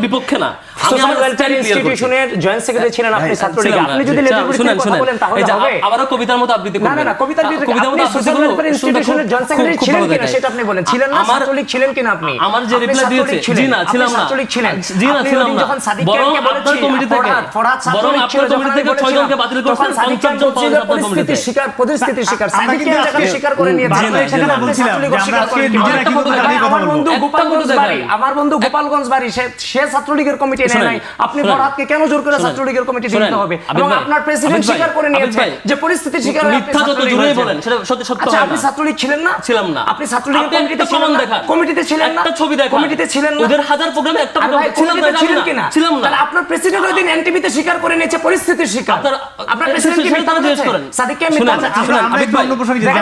বিপক্ষে না। সোশ্যাল আমার ওয়েলফেয়ার stand clear করছি। ইনস্টিটিউশনের জয়েন্ট সেক্রেটারি ছিলেন আপনি ছাত্রলীগ। আপনি যদি জি, লেজুর শুনেন, বিরুদ্ধে কথা বলেন তাহলে হবে। আবারও কবিতার মতো আবৃত্তি করবেন। না না কবিতার বিরুদ্ধে কবিতার মতো সোশ্যাল ওয়েলফেয়ার ইনস্টিটিউশনের জয়েন্ট সেক্রেটারি ছিলেন কিনা সেটা আপনি বলেন। ছিলেন না ছাত্রলীগ ছিলেন কিনা আপনি? আমার যে আপনি দিয়েছে, জি না, ছিলাম না। ছাত্রলীগ ছিলেন। জি না, ছিলাম না। যখন সাদিক খানকে বলেছি, কমিটি থেকে- ফরহাদ, ফরহাদ ছাত্রলীগ ছিল যখন থেকে বলেছিলাম, ছয়জনকে বাতিল করছেন, তখন সাদিক খান পঞ্চাশ জন পাওয়া যাবে আপনার শিকার পরিস্থিতির শিকার সাদিক খান স্বীকার করে নিয়েছে জি না, আপনি সেটা আপনি বলছিলাম আমরা আজকে নিজেরা কিনা? কথা বলব। বন্ধু গোপালগঞ্জ কথা বাড়ি আমার বন্ধু গোপালগঞ্জ বাড়ি সে সে ছাত্রলীগের কমিটি নাই। আপনি ফরহাদকে কেন জোর করে ছাত্রলীগের কমিটি শুনেন, হবে? এবং আপনার প্রেসিডেন্ট স্বীকার করে নিয়েছে যে পরিস্থিতির শিকার মিথ্যা যত ছাত্রলীগ বলেন, সেটা সত্য- সত্য আচ্ছা আপনি ছাত্রলীগ ছিলেন না? ছিলাম না। আপনি ছাত্রলীগের কমিটিতে ছিলেন না কমিটিতে ছিলেন না? একটা ছবি দেখান। কমিটিতে ছিলেন না? ওদের হাজার প্রোগ্রামে একটা আরে ছিলাম না, ছিলেন আমি না। ছিলাম না। তাহলে আপনার প্রেসিডেন্ট ওই দিন এনটিভিতে স্বীকার করে নিয়েছে পরিস্থিতির শিকার আপনার- প্রেসিডেন্ট কি মিথ্যা বলেছে। সাদিককে মিথ্যা বলেছে। আমরা- আমরা আবিদ একটু ভাই, অন্য প্রসঙ্গে যাই।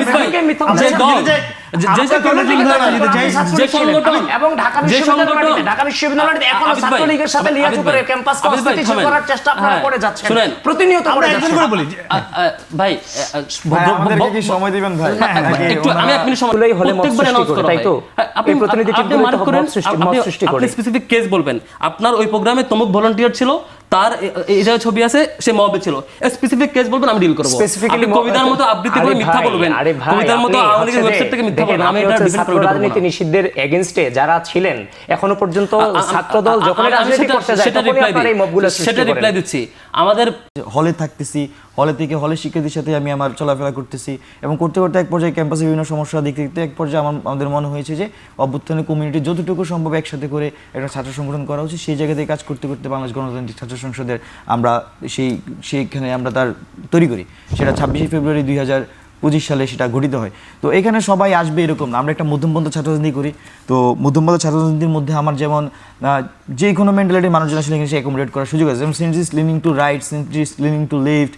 যে দল, যে- যে- যে আমরা সংগঠন- কমিটি না, যদি আপনি যে সংগঠন- এবং ঢাকা যে বিশ্ববিদ্যালয়ের সংগঠন- মাটিতে, ঢাকা বিশ্ববিদ্যালয়ের এখনও ছাত্রলীগের সাথে আবিদ করে ক্যাম্পাস কনস্টিটিউশন করার চেষ্টা আপনারা করে যাচ্ছেন। শুনেন। প্রতিনিয়ত করে যাচ্ছেন। করে বলি। যে- আ, আ, ভাই আ, আ, ভাই, ব- ব- আমাদেরকে কি সময় দিবেন ভাই? একটু আমি এক মিনিট সময় হলে প্রত্যেকবার তাই তো? হ্যাঁ, আপনি করেন, সৃষ্টি- আপনি- সৃষ্টি আপনি স্পেসিফিক কেস বলবেন। আপনার ওই প্রোগ্রামে তমুক ভলান্টিয়ার ছিল তার এই যে ছবি আছে সে মবে ছিল। স্পেসিফিক কেস বলবেন আমি ডিল করব। আপনি কবিতার মতো আবৃত্তি করে মিথ্যা বলবেন। আরে ভাই, কবিতার মতো আওয়ামী লীগের ওয়েবসাইট থেকে মিথ্যা বলবেন আমি এটা ডিফেন্ড ছাত্র করে রাজনীতি নিষিদ্ধের এগেইনস্টে যারা ছিলেন এখনও পর্যন্ত ছাত্র দল যখন রাজনীতি করতে যায় সেটা রিপ্লাই মবগুলো সেটা রিপ্লাই দিচ্ছি। আমাদের হলে থাকতেছি হলে থেকে হলে শিক্ষার্থীর সাথে আমি আমার চলাফেরা করতেছি এবং করতে করতে এক পর্যায়ে ক্যাম্পাসে বিভিন্ন সমস্যা দেখতে দেখতে এক পর্যায়ে আমার আমাদের মনে হয়েছে যে অভ্যুত্থানের কমিউনিটি যতটুকু সম্ভব একসাথে করে একটা ছাত্র সংগঠন করা উচিত। সেই জায়গা থেকে কাজ করতে করতে বাংলাদেশ গণতান্ত্রিক ছাত্র সংসদের আমরা সেই সেইখানে আমরা তার তৈরি করি। সেটা ছাব্বিশে ফেব্রুয়ারি দুই হাজার পঁচিশ সালে সেটা গঠিত হয়। তো এখানে সবাই আসবে এরকম। না আমরা একটা মধ্যমপন্থী ছাত্র রাজনীতি করি। তো মধ্যমপন্থী ছাত্র রাজনীতির মধ্যে আমার যেমন যে কোনো মেন্টালিটির মানুষজন আসলে এখানে সে অ্যাকোমোডেট করার সুযোগ আছে। যেমন centrist leaning to right centrist leaning to left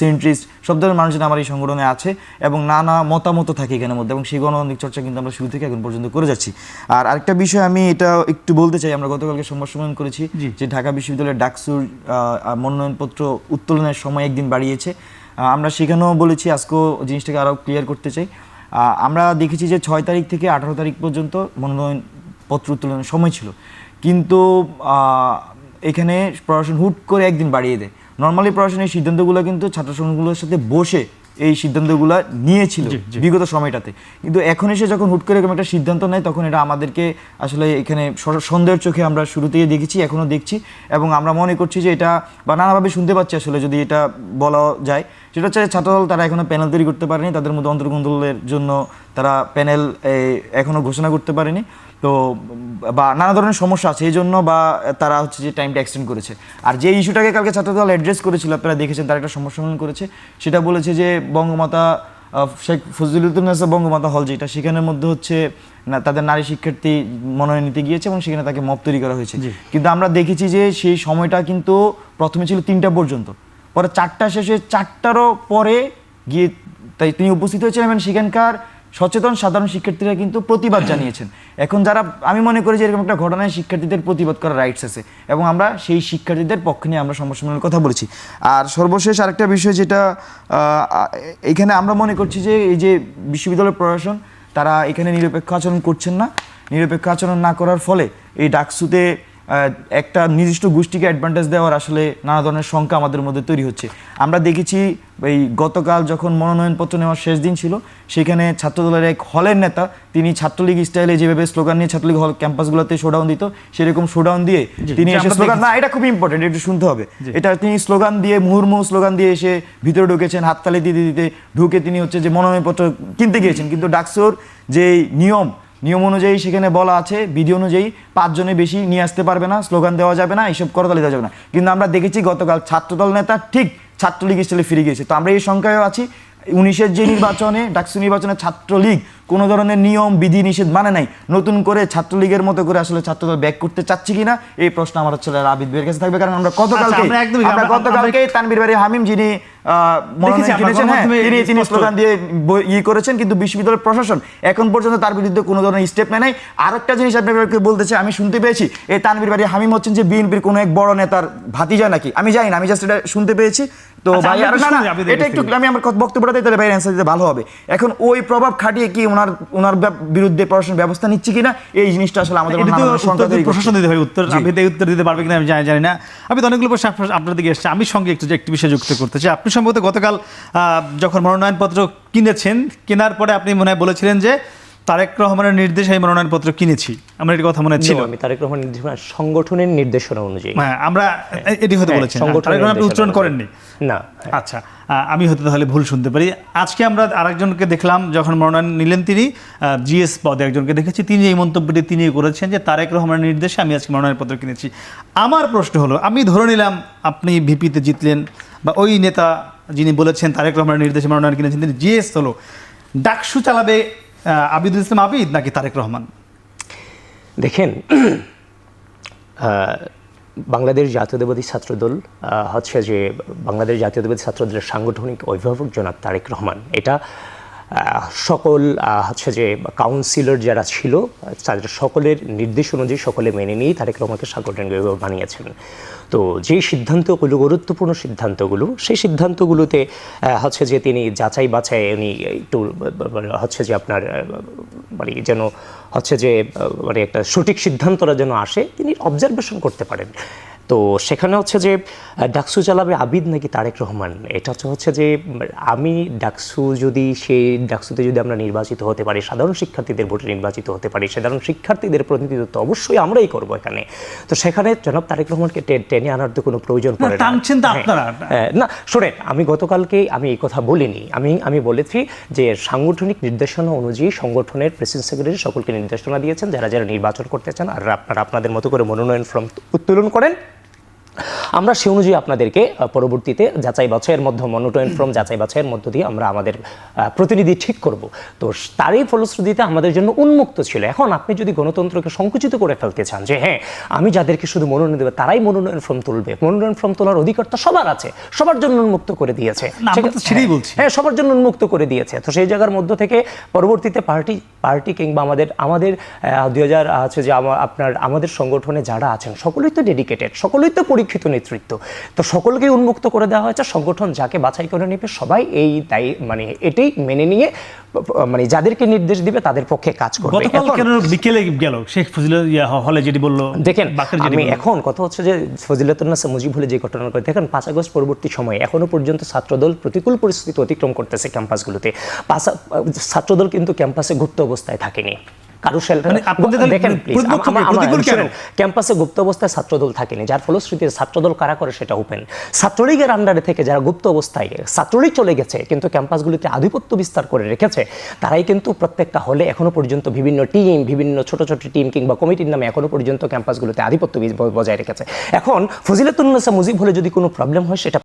centrist সব ধরনের মানুষজন আমার এই সংগঠনে আছে এবং নানা মতামত থাকে এখানের মধ্যে এবং সেই গণতান্ত্রিক চর্চা কিন্তু আমরা শুরু থেকে এখন পর্যন্ত করে যাচ্ছি। আর আরেকটা বিষয় আমি এটা একটু বলতে চাই আমরা গতকালকে সংবাদ সম্মেলন করেছি যে ঢাকা বিশ্ববিদ্যালয়ের ডাকসুর মনোনয়নপত্র উত্তোলনের সময় একদিন বাড়িয়েছে। আমরা সেখানেও বলেছি, আজকেও জিনিসটাকে আরও ক্লিয়ার করতে চাই। আমরা দেখেছি যে ছয় তারিখ থেকে আঠারো তারিখ পর্যন্ত মনোনয়ন পত্র উত্তোলনের সময় ছিল। কিন্তু এখানে প্রশাসন হুট করে একদিন বাড়িয়ে দেয়। নর্মালি প্রশাসনের সিদ্ধান্তগুলো কিন্তু ছাত্র সংঘগুলোর সাথে বসে এই সিদ্ধান্তগুলো নিয়েছিল বিগত সময়টাতে। কিন্তু এখন এসে যখন হুট করে এরকম একটা সিদ্ধান্ত নেয় তখন এটা আমাদেরকে আসলে এখানে সন্দেহের চোখে আমরা শুরু থেকে দেখেছি এখনও দেখছি এবং আমরা মনে করছি যে এটা বা নানাভাবে শুনতে পাচ্ছি আসলে যদি এটা বলা যায়। সেটা হচ্ছে ছাত্রদল তারা এখনও প্যানেল তৈরি করতে পারেনি তাদের মধ্যে অন্তর্গোন্দলের জন্য তারা প্যানেল এখনও ঘোষণা করতে পারেনি। তো বা নানা ধরনের সমস্যা আছে এই জন্য বা তারা হচ্ছে যে টাইমটা এক্সটেন্ড করেছে। আর যে ইস্যুটাকে কালকে ছাত্রদল অ্যাড্রেস করেছিল আপনারা দেখেছেন তারা একটা সমস্যা করেছে। সেটা বলেছে যে বঙ্গমাতা শেখ ফজলুদ্দিন বঙ্গমাতা হল যেটা সেখানের মধ্যে হচ্ছে না তাদের নারী শিক্ষার্থী মনোনয়ন নিতে গিয়েছে এবং সেখানে তাকে মপ তৈরি করা হয়েছে। কিন্তু আমরা দেখেছি যে সেই সময়টা কিন্তু প্রথমে ছিল তিনটা পর্যন্ত। পরে চারটা শেষে চারটারও পরে গিয়ে তাই তিনি উপস্থিত হয়েছিলেন এবং সেখানকার সচেতন সাধারণ শিক্ষার্থীরা কিন্তু প্রতিবাদ জানিয়েছেন। এখন যারা আমি মনে করি যে এরকম একটা ঘটনায় শিক্ষার্থীদের প্রতিবাদ করার রাইটস আছে এবং আমরা সেই শিক্ষার্থীদের পক্ষে নিয়ে আমরা সম্মেলনের কথা বলেছি। আর সর্বশেষ আরেকটা বিষয় যেটা এখানে আমরা মনে করছি যে এই যে বিশ্ববিদ্যালয় প্রশাসন তারা এখানে নিরপেক্ষ আচরণ করছেন না। নিরপেক্ষ আচরণ না করার ফলে এই ডাকসুতে একটা নির্দিষ্ট গোষ্ঠীকে অ্যাডভান্টেজ দেওয়ার আসলে নানা ধরনের শঙ্কা আমাদের মধ্যে তৈরি হচ্ছে। আমরা দেখেছি এই গতকাল যখন মনোনয়নপত্র নেওয়ার শেষ দিন ছিল সেখানে ছাত্রদলের এক হলের নেতা তিনি ছাত্রলীগ স্টাইলে যেভাবে স্লোগান নিয়ে ছাত্রলীগ হল ক্যাম্পাসগুলোতে শোডাউন দিত সেরকম শোডাউন দিয়ে তিনি এসে স্লোগান না এটা খুব ইম্পর্টেন্ট একটু শুনতে হবে। এটা তিনি স্লোগান দিয়ে মুহুর্মুহু স্লোগান দিয়ে এসে ভিতরে ঢুকেছেন হাততালি দিতে দিতে ঢুকে তিনি হচ্ছে যে মনোনয়নপত্র কিনতে গিয়েছেন। কিন্তু ডাকসোর যে নিয়ম নিয়ম অনুযায়ী সেখানে বলা আছে, বিধি অনুযায়ী পাঁচজনে বেশি নিয়ে আসতে পারবে না, স্লোগান দেওয়া যাবে না, এইসব করতালি দেওয়া যাবে না। কিন্তু আমরা দেখেছি গতকাল ছাত্রদল নেতা ঠিক ছাত্রলীগ স্টাইলে ফিরে গিয়েছে। তো আমরা এই সংখ্যায়ও আছি। উনিশের যে নির্বাচনে, ডাকসু নির্বাচনে ছাত্রলীগ কোনো ধরনের নিয়ম বিধি নিষেধ মানে নাই। নতুন করে ছাত্রলীগের মতো করে আসলে ছাত্রদল ব্যাক করতে চাচ্ছি কিনা এই প্রশ্ন আমার হচ্ছে আবিদ ভাইয়ের কাছে থাকবে কারণ আমরা গতকালকে আমরা একদমই- আমরা গতকালকে তানবির বাড়ি হামিম যিনি হ্যাঁ, গণমাধ্যমে তিনি তিনি স্লোগান দিয়ে ব- করেছেন কিন্তু বিশ্ববিদ্যালয়ের প্রশাসন এখন পর্যন্ত তার বিরুদ্ধে কোনো ধরনের স্টেপ নেয় নাই। আরেকটা জিনিস আপনাকে বলতে চাই আমি শুনতে পেয়েছি এই তানবির বাড়ি হামিম হচ্ছেন যে বিএনপির কোনো এক বড় নেতার ভাতিজা নাকি। আমি জানি না আমি জাস্ট এটা শুনতে পেয়েছি। তো আচ্ছা, ভাই আর না, এটা একটু। আমি আমার বক্তব্যটা তাহলে ভাই অ্যান্সার দিতে ভালো হবে। এখন ওই প্রভাব খাটিয়ে কি ওনার ওনার বিরুদ্ধে প্রশাসন ব্যবস্থা নিচ্ছে কিনা এই জিনিসটা আসলে আমাদের প্রশাসন দিতে হবে উত্তর উত্তর দিতে পারবে কিনা আমি জানি না। আমি তো অনেকগুলো প্রশ্ন আপনার- দিকে এসছে। আমি সঙ্গে একটু যে একটি বিষয় যুক্ত করতে চাই। আপনি সম্ভবত গতকাল আহ, যখন মনোনয়নপত্র কিনেছেন কেনার পরে আপনি মনে হয় বলেছিলেন যে তারেক রহমানের নির্দেশে এই মনোনয়নপত্র কিনেছি। আমার এটি কথা মনে ছিল। আমি তারেক রহমান নির্দেশনা সংগঠনের নির্দেশনা অনুযায়ী। হ্যাঁ আমরা এ- এটি হয়তো হ্যাঁ, সংগঠনের তারেক রহমান আপনি উচ্চারণ। করেননি? না। আচ্ছা আমি হয়তো তাহলে ভুল শুনতে পারি। আজকে আমরা আরেকজনকে দেখলাম যখন মনোনয়ন নিলেন তিনি জিএস পদে একজনকে দেখেছি। তিনি এই মন্তব্যটি তিনি করেছেন যে তারেক রহমানের নির্দেশে আমি আজকে মনোনয়নপত্র কিনেছি। আমার প্রশ্ন হলো আমি ধরে নিলাম আপনি ভিপিতে জিতলেন বা ওই নেতা যিনি বলেছেন তারেক রহমানের নির্দেশে মনোনয়ন কিনেছেন তিনি জিএস হলো। ডাকসু চালাবে আবিদুল ইসলাম আবিদ নাকি তারেক রহমান? দেখেন বাংলাদেশ জাতীয়তাবাদী ছাত্রদল হচ্ছে যে বাংলাদেশ জাতীয়তাবাদী ছাত্রদলের সাংগঠনিক অভিভাবক জনাব তারেক রহমান। এটা সকল হচ্ছে যে কাউন্সিলর যারা ছিল, তাদের সকলের নির্দেশ অনুযায়ী সকলে মেনে নিয়েই তারেক রহমানকে সাংগঠনিক বানিয়েছেন। তো যেই সিদ্ধান্তগুলো, গুরুত্বপূর্ণ সিদ্ধান্তগুলো, সেই সিদ্ধান্তগুলোতে হচ্ছে যে তিনি যাচাই বাছাই, উনি একটু, হচ্ছে যে আপনার মানে যেন হচ্ছে যে মানে একটা সঠিক সিদ্ধান্তটা যেন আসে, তিনি অবজারভেশন করতে পারেন। তো সেখানে হচ্ছে যে ডাকসু চালাবে আবিদ নাকি তারেক রহমান? এটা হচ্ছে হচ্ছে যে আমি ডাকসু যদি সেই ডাকসুতে যদি আমরা নির্বাচিত হতে পারি সাধারণ শিক্ষার্থীদের ভোটে নির্বাচিত হতে পারি সাধারণ শিক্ষার্থীদের প্রতিনিধিত্ব অবশ্যই আমরাই করব এখানে। তো সেখানে জনাব তারেক রহমানকে টেনে আনার তো কোনো প্রয়োজন পড়ে না। হ্যাঁ। হ্যাঁ, না শোনেন আমি গতকালকে আমি এই কথা বলিনি। আমি আমি বলেছি যে সাংগঠনিক নির্দেশনা অনুযায়ী সংগঠনের প্রেসিডেন্ট সেক্রেটারি সকলকে নির্দেশনা দিয়েছেন যারা যারা নির্বাচন করতে চান আর আপনারা আপনাদের মতো করে মনোনয়ন ফর্ম উত্তোলন করেন। আমরা সে অনুযায়ী আপনাদেরকে পরবর্তীতে যাচাই বাছাইয়ের মধ্যে মনোনয়ন ফর্ম যাচাই বাছাইয়ের মধ্য দিয়ে আমরা আমাদের প্রতিনিধি ঠিক করব। তো তারই ফলশ্রুতিতে আমাদের জন্য উন্মুক্ত ছিল। এখন আপনি যদি গণতন্ত্রকে সংকুচিত করে ফেলতে চান যে হ্যাঁ আমি যাদেরকে শুধু মনোনয়ন দেবে তারাই মনোনয়ন ফর্ম তুলবে। মনোনয়ন ফর্ম তোলার অধিকার তো সবার আছে সবার জন্য উন্মুক্ত করে দিয়েছে। সেটাই হ্যাঁ, বলছি। হ্যাঁ সবার জন্য উন্মুক্ত করে দিয়েছে। তো সেই জায়গার মধ্য থেকে পরবর্তীতে পার্টি পার্টি কিংবা আমাদের আমাদের দুই হাজার আছে যে আপনার আমাদের সংগঠনে যারা আছেন সকলেই তো ডেডিকেটেড সকলেই তো পরীক্ষিত নেতৃত্ব। তো সকলকেই উন্মুক্ত করে দেওয়া হয়েছে। সংগঠন যাকে বাছাই করে নেবে সবাই এই দায়ী মানে এটাই মেনে নিয়ে মানে যাদেরকে নির্দেশ দিবে তাদের পক্ষে কাজ করবে। গতকাল কেন বিকেলে গেল? শেখ ফজিল হলে যেটি বলল দেখেন আমি এখন কথা হচ্ছে যে ফজিলাতুন্নাসা মুজিব হলে যে ঘটনা করে দেখেন পাঁচ আগস্ট পরবর্তী সময়ে এখনও পর্যন্ত ছাত্রদল প্রতিকূল পরিস্থিতি অতিক্রম করতেছে ক্যাম্পাসগুলোতে। ছাত্রদল কিন্তু ক্যাম্পাসে ঘুরতে অবস্থায় থাকেনি। মানে দেখেন ক্যাম্পাসে গুপ্ত অবস্থায় ছাত্রদল থাকেনি যার ফলশ্রুতিতে ছাত্রদল কারা করে সেটা ওপেন ছাত্রলীগের আন্ডারে থেকে যারা গুপ্ত অবস্থায় ছাত্রলীগ চলে গেছে কিন্তু ক্যাম্পাসগুলিতে আধিপত্য বিস্তার করে রেখেছে তারাই কিন্তু প্রত্যেকটা হলে এখনও পর্যন্ত বিভিন্ন টিম বিভিন্ন ছোট ছোট টিম কিংবা কমিটির নামে এখনও পর্যন্ত ক্যাম্পাসগুলোতে আধিপত্য বজায় রেখেছে। এখন ফজিলাতুন্নেসা মুজিব হলে যদি কোনো প্রবলেম হয় সেটা